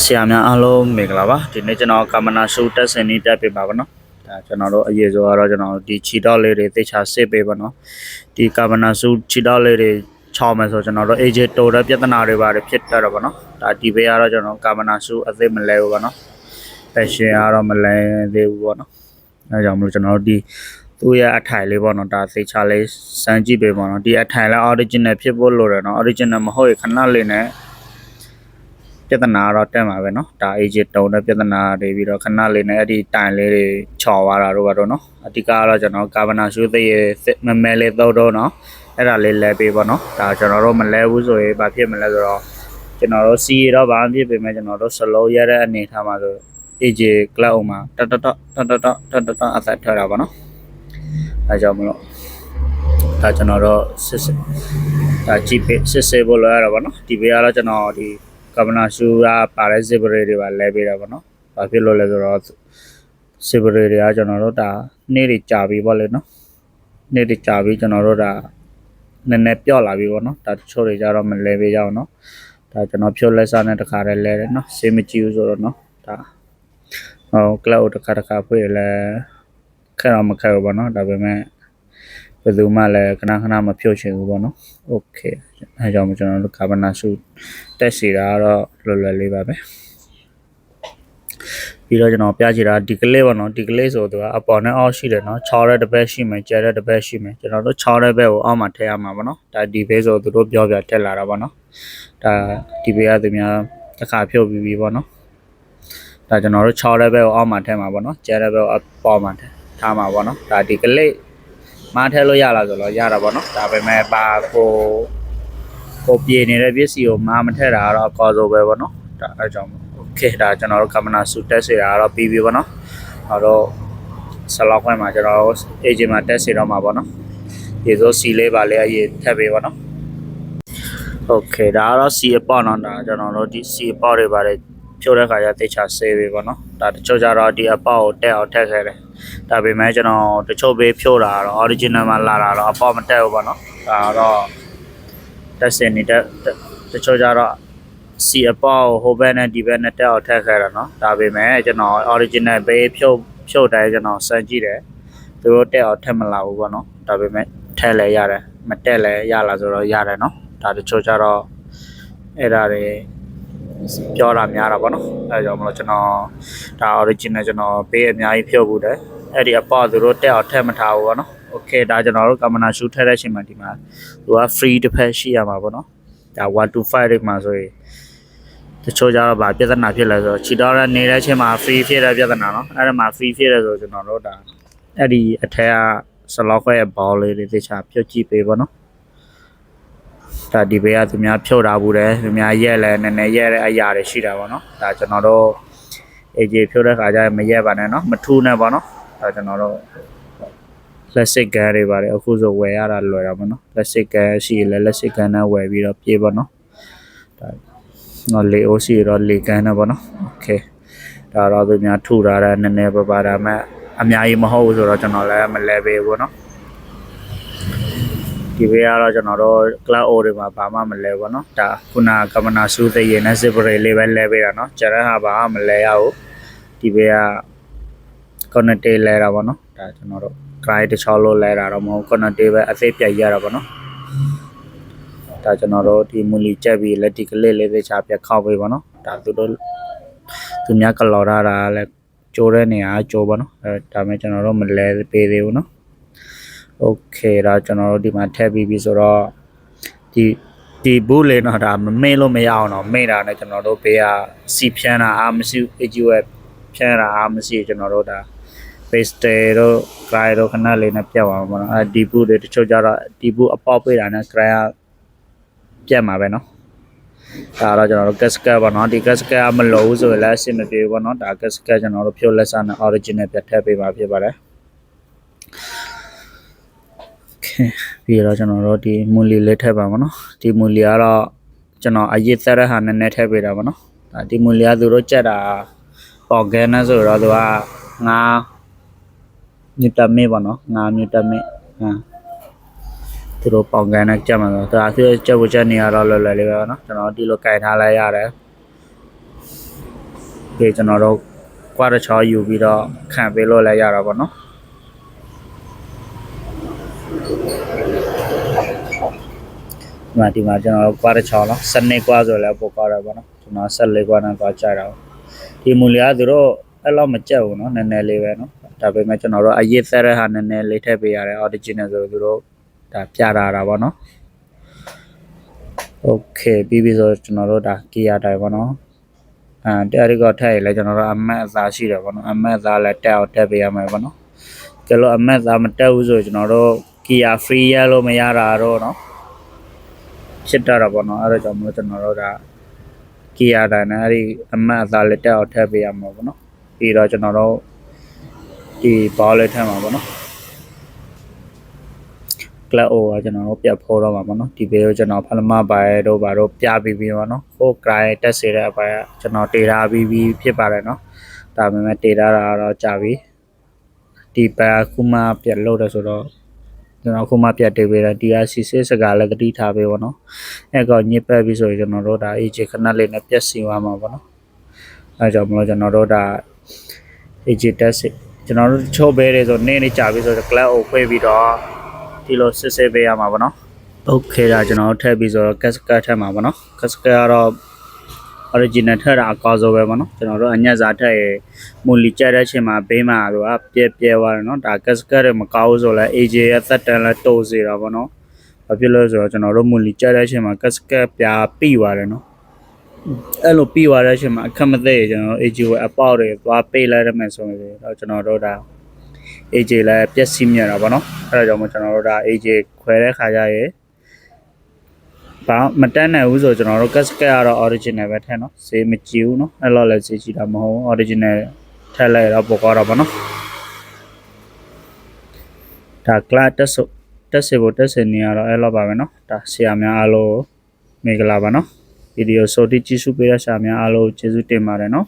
ဆရာများအားလုံးမင်္ဂလာပါဒီနေ့ကျွန်တော်ကာမနာရှုတက်စင်နေတက်ပြပါပါနော်ဒါကျွန်တော်တို့အရေးဆိုတော့ကျွန်တော်ဒီခြေတော့လေးတွေသေချာစစ်ပေးပါနော်ဒီကာမနာရှုခြေတော့လေးတွေချောင်းမယ်ဆိုကျွန်တော်တို့ AJ တိုတဲ့ပြဿနာတွေပါတယ်ဖြစ်တတ်တော့ပါနော်ဒါဒီဘေးကတော့ကျွန်တော်ကာမနာရှုအသိမလဲဘူးပါနော်ပတ်ရှင်ကတော့မလဲသေးဘူးပေါ့နော်အဲကြောင့်မလို့ကျွန်တော်တို့ဒီသူ့ရဲ့အထိုင်လေးပေါ့နော်ဒါသေချာလေးစမ်းကြည့်ပေးပါနော်ဒီအထိုင်လည်း original ဖြစ်ဖို့လိုတယ်နော် original မဟုတ်ရင်ခဏလေးနဲ့ ပြဿနာတော့တက်မှာပဲเนาะဒါ age တုံတဲ့ပြဿနာတွေပြီးတော့ခဏလေးနဲ့အဲ့ဒီတိုင်လေးတွေချော်သွားတာတို့ပါတော့เนาะအဓိကကတော့ကျွန်တော်ကာဗနာရှုသိရမမဲလေးသုံးတော့เนาะအဲ့ဒါလေးလဲပေးပါเนาะဒါကျွန်တော်တို့မလဲဘူးဆိုရင်ဘာဖြစ်မလဲဆိုတော့ကျွန်တော်တို့စီရတော့ဘာမှဖြစ်ပေမဲ့ကျွန်တော်တို့ slow ရတဲ့အနေထားမှာဆို age cloud မှာတတတတတတတတတအသက်ထတာပါเนาะအဲကြောင့်မလို့ဒါကျွန်တော်တို့စစ်စစ်ဒါကြည့်ပေးစစ်စစ်ဖို့လိုရတာပါเนาะဒီဘေးကတော့ကျွန်တော်ဒီ ကမနာရှူကပါတဲ့စစ်ပရေတွေပါလဲပေးတာပေါ့နော်။ဘာဖြစ်လို့လဲဆိုတော့စစ်ပရေတွေကကျွန်တော်တို့ဒါနေ့တွေကြာပြီပေါ့လေနော်။နေ့တွေကြာပြီကျွန်တော်တို့ဒါနည်းနည်းပြော့လာပြီပေါ့နော်။ဒါတချို့တွေကြတော့မလဲပေးကြအောင်နော်။ဒါကျွန်တော်ဖြုတ်လက်စားနဲ့တခါတည်းလဲတယ်နော်။စေးမကြည့်ဘူးဆိုတော့နော်။ဒါဟိုကလောက်တခါတခါဖွင့်လဲခက်တော့မခက်ဘူးပေါ့နော်။ဒါပေမဲ့ ဘယ်သူမှလည်းခဏခဏမဖြုတ်ချင်ဘူးပေါ့နော်။ Okay အဲကြောင့်ကျွန်တော်တို့ကာဗနာရှူတက်စီတာကတော့လွယ်လွယ်လေးပါပဲပြီးတော့ကျွန်တော်ပြချင်တာဒီကလေးပေါ့နော်ဒီကလေးဆိုသူကအပေါ်နဲ့အောက်ရှိတယ်နော်6တဲ့တစ်ဘက်ရှိမယ်ကျဲတဲ့တစ်ဘက်ရှိမယ်ကျွန်တော်တို့6တဲ့ဘက်ကိုအောက်မှာထည့်ရမှာပေါ့နော်ဒါဒီဘေးဆိုသူတို့ပြောပြတက်လာတာပေါ့နော်ဒါဒီဘေးကသူများတစ်ခါဖြုတ်ပြီးပြီပေါ့နော်ဒါကျွန်တော်တို့6တဲ့ဘက်ကိုအောက်မှာထည့်မှာပေါ့နော်ကျဲတဲ့ဘက်ကိုအပေါ်မှာထည့်ထားမှာပေါ့နော်ဒါဒီကလေး မထည့်လို့ရလားဆိုတော့ရတာပေါ့နော်ဒါပေမဲ့ပါကိုကိုပြေနေတဲ့ပစ္စည်းကိုမာမထည့်တာကတော့အကောဆိုပဲပေါ့နော်ဒါအဲကြောင့်โอเคဒါကျွန်တော်တို့ကမနာစုတက်စီတာကတော့ပြီးပြီပေါ့နော်ဟောတော့ဆလောက်ခွဲမှာကျွန်တော်အေဂျင်မှာတက်စီတော့မှာပေါ့နော်ဒီဆိုစီလေးပါလေအရေးထည့်ပေးပေါ့နော်โอเคဒါကတော့စီအပေါ့နော်ဒါကျွန်တော်တို့ဒီစီအပေါ့တွေပါတယ်ဖြိုးတဲ့ခါကျတေချာဆေးပေးပေါ့နော်ဒါတချို့ကြတော့ဒီအပေါ့ကိုတက်အောင်ထည့်ခဲ့တယ် ဒါပေမဲ့ကျွန်တော်တချို့ပေးဖြိုးတာတော့ original မှာလာတာတော့အပေါ့မတက်ဘူးပေါ့နော်ဒါတော့တက်စင်နေတက်တချို့ကြတော့စီအပေါ့ဟိုဘက်နဲ့ဒီဘက်နဲ့တက်အောင်ထက်ခဲတာနော်ဒါပေမဲ့ကျွန်တော် original ပေးဖြိုးဖြိုးတိုင်းကျွန်တော်စမ်းကြည့်တယ်သူတို့တက်အောင်ထက်မလာဘူးပေါ့နော်ဒါပေမဲ့ထက်လဲရတယ်မတက်လဲရလာဆိုတော့ရတယ်နော်ဒါတချို့ကြတော့အဲ့ဒါတွေ ပြောတာများတာပေါ့နော်အဲကြောင့်မလို့ကျွန်တော်ဒါ original ကျွန်တော်ပေးအများကြီးဖြုတ်ဘူးတယ်အဲ့ဒီအပေါ့သူတို့တက်အောင်ထည့်မထားဘူးပေါ့နော် okay ဒါကျွန်တော်တို့ကမ္မနာရှူထည့်တဲ့အချိန်မှာဒီမှာသူက free တစ်ဖက်ရှိရမှာပေါ့နော်ဒါ125တွေမှာဆိုရင်တချို့ကြတော့ဗာပြဿနာဖြစ်လဲဆိုတော့ခြေတော်ရနေတဲ့အချိန်မှာ free ဖြစ်တဲ့ပြဿနာနော်အဲ့ဒါမှာ free ဖြစ်တယ်ဆိုကျွန်တော်တို့ဒါအဲ့ဒီအထက်ကစလောက်ခွဲရဲ့ ball လေးတွေတခြားပြုတ်ကြည့်ပေးပေါ့နော် ဒါဒီဘေးကသူများဖြုတ်တာဘူးတယ်သူများရက်လဲနည်းနည်းရက်တဲ့အရာတွေရှိတာပေါ့နော်ဒါကျွန်တော်တို့ AJ ဖြုတ်တဲ့ခါကျရင်မရက်ပါနဲ့နော်မထူးနဲ့ပေါ့နော်ဒါကျွန်တော်တို့ plastic gun တွေပါတယ်အခုဆိုဝယ်ရတာလွယ်တာပေါ့နော် plastic gun ရှိရင်လည်း plastic gun နဲ့ဝယ်ပြီးတော့ပြေးပေါ့နော်ဒါတော့လေ OC တော့လေ gun နဲ့ပေါ့နော် okay ဒါတော့သူများထူတာလည်းနည်းနည်းပါပါဒါမှအများကြီးမဟုတ်ဘူးဆိုတော့ကျွန်တော်လည်းမလဲပေးဘူးပေါ့နော် ဒီဘေးကတော့ကျွန်တော်တို့ cloud o တွေမှာဘာမှမလဲပေါ့နော်ဒါခုနကမနာစုသိရင်နဲ့ zip လေးပဲလဲပေးတာနော်ကျန်တဲ့ဟာဘာမှမလဲရဘူးဒီဘေးက connect လဲတာပေါ့နော်ဒါကျွန်တော်တို့ guide တစ်ချောင်းလို့လဲတာတော့မဟုတ် connect ပဲအသေးပြတ်ရတာပေါ့နော်ဒါကျွန်တော်တို့ဒီမူလီချက်ပြီးလက်ဒီကလေးလေးသေချာပြတ်ခောက်ပေးပါနော်ဒါသူတို့သူများကလော်ရတာလဲကြိုးတဲ့နေရာကြိုးပါနော်အဲဒါမဲ့ကျွန်တော်တို့မလဲပေးသေးဘူးနော် โอเคဒါကျွန်တော်တို့ဒီမှာထည့်ပြီးပြီဆိုတော့ဒီဒီဘူးလေတော့ဒါမမေ့လို့မရအောင်တော့မေ့တာနဲ့ကျွန်တော်တို့ဘေးကစီဖြန်းတာအာမရှိ AGWeb ဖြန်းတာအာမရှိကျွန်တော်တို့ဒါ paste တို့ cry တို့ခဏလေးနဲ့ပြတ်သွားမှာပေါ့နော်အဲဒီဘူးတွေတချို့ကြတော့ဒီဘူးအပေါက်ပေးတာနဲ့ cry ကပြတ်မှာပဲနော်ဒါတော့ကျွန်တော်တို့ cascade ပေါ့နော်ဒီ cascade မလို့ဘူးဆိုရင်လည်းအဆင်မပြေဘူးပေါ့နော်ဒါ cascade ကျွန်တော်တို့ဖြုတ်လက်စနဲ့ original ပြတ်ထည့်ပေးပါဖြစ်ပါတယ် ပြီးတော့ကျွန်တော်တို့ဒီမူလီလေးထည့်ပါမနော်ဒီမူလီကတော့ကျွန်တော်အရစ်သက်တဲ့ဟာနည်းနည်းထည့်ပေးတာပေါ့နော်ဒါဒီမူလီကသူတို့ကြက်တာပေါ်ဂန်နဲ့ဆိုတော့သူကငါမြစ်တမေပေါ့နော်ငါမြစ်တမေဟမ်သူတို့ပေါင်ကန်နဲ့ကြက်မှာဆိုတော့ဒါသူချက်ဝချက်နေရတော့လွယ်လွယ်လေးပဲပေါ့နော်ကျွန်တော်ဒီလိုကင်ထားလိုက်ရတယ်ကျွန်တော်တို့ကွာတစ်ချောယူပြီးတော့ခံပေးလို့လည်းရတာပေါ့နော် ဒီမှာဒီမှာကျွန်တော်ကွာတစ်ချောင်းနော်7ကွာဆိုလဲပိုကွာတာပေါ့နော်ကျွန်တော်14ကွာနဲ့ကွာကြတာပေါ့ဒီမူလျာသူတို့အဲ့လောက်မကြက်ဘူးနော်နည်းနည်းလေးပဲနော်ဒါပေမဲ့ကျွန်တော်တို့အရေးသက်တဲ့ဟာနည်းနည်းလေးထည့်ပေးရတယ် original ဆိုသူတို့ဒါပြတာတာပေါ့နော် okay ပြီးပြီဆိုကျွန်တော်တို့ဒါ gear တိုင်းပေါ့နော်အဲတရားရီကောထည့်ရလဲကျွန်တော်တို့အမတ်အသာရှိတယ်ပေါ့နော်အမတ်အသာလည်းတက်အောင်တက်ပေးရမယ်ပေါ့နော်ကြလို့အမတ်အသာမတက်ဘူးဆိုကျွန်တော်တို့ gear free ရလို့မရတာတော့နော် ဖြစ်တာတော့ပေါ့နော်အဲ့ဒါကြောင့်မလို့ကျွန်တော်တို့ဒါကီယာတိုင်းနဲ့အဲ့ဒီအမတ်အသားလည်းတက်အောင်ထည့်ပေးရမှာပေါ့နော်ပြီးတော့ကျွန်တော်တို့ဒီဘောလေးထည့်မှာပေါ့နော်ကလပ်အိုကကျွန်တော်တို့ပြတ်ဖိုးတော့မှာပေါ့နော်ဒီဘေးကိုကျွန်တော်ဖလမဘိုင်တို့ဘာတို့ပြပြီးပြီးပါနော်ဟို client တက်စေတဲ့အပိုင်းကကျွန်တော်တေတာပြီးပြီးဖြစ်ပါတယ်နော်ဒါပေမဲ့တေတာတာတော့ကြာပြီဒီပါခုမှပြတ်လို့တယ်ဆိုတော့ ကျွန်တော်ခုမှပြတ်တေးပေးတယ်ဒီ RCC စကားလည်းတတိထားပေးပါနော်အဲ့ကောညစ်ပတ်ပြီဆိုရင်ကျွန်တော်တို့ဒါ AJ ခဏလေးနဲ့ပြတ်စီသွားမှာပေါ့နော်အဲကြောင့်မလို့ကျွန်တော်တို့ဒါ AJ တက်စေကျွန်တော်တို့ချိုးပေးတယ်ဆိုနေ့နေ့ကြာပြီဆိုတော့ club ကိုဖွင့်ပြီးတော့ဒီလိုစစ်စစ်ပေးရမှာပေါ့နော်။ Okay ဒါကျွန်တော်တို့ထည့်ပြီးဆိုတော့ cascade ထည့်မှာပေါ့နော်။ cascade ကတော့ original ထည့်တာအကောင်းဆုံးပဲပေါ့နော်။ကျွန်တော်တို့အညက်စားထည့်ရမူလီကြက်တဲ့အချိန်မှာဘေးမှာသူကပြဲပြဲသွားတယ်နော်။ဒါ cascade တွေမကောင်းဘူးဆိုလဲ AJ ရဲ့သက်တမ်းလဲတိုးစေတာပေါ့နော်။ဘာဖြစ်လို့လဲဆိုတော့ကျွန်တော်တို့မူလီကြက်တဲ့အချိန်မှာ cascade ပြာပြီးသွားတယ်နော်။အဲ့လိုပြီးသွားတဲ့အချိန်မှာအခက်မသိရကျွန်တော်တို့ AJ ကိုအပေါက်တွေသွားပေးလိုက်ရမယ်ဆိုရင်တော့ကျွန်တော်တို့ဒါ AJ လည်းပြက်စီးမြတ်တာပေါ့နော်အဲဒါကြောင့်မို့ကျွန်တော်တို့ဒါ AJ ခွဲတဲ့ခါကျရေ ဘာမတန်းနိုင်ဘူးဆိုကျွန်တော်တို့ casket ကတော့ original ပဲထည့်နော်ဈေးမကြည့်ဘူးနော်အဲ့လိုလည်းဈေးကြည့်တာမဟုတ်ဘူး original ထည့်လိုက်တော့ပိုကောတော့ပေါ့နော်ဒါ class တက်ဆိုတက်စေဖို့တက်စေနေရတော့အဲ့လိုပါပဲနော်ဒါဆရာများအားလုံးမင်္ဂလာပါနော်ဗီဒီယိုဆိုတိကြည့်ရှုပေးတဲ့ဆရာများအားလုံးကျေးဇူးတင်ပါတယ်နော်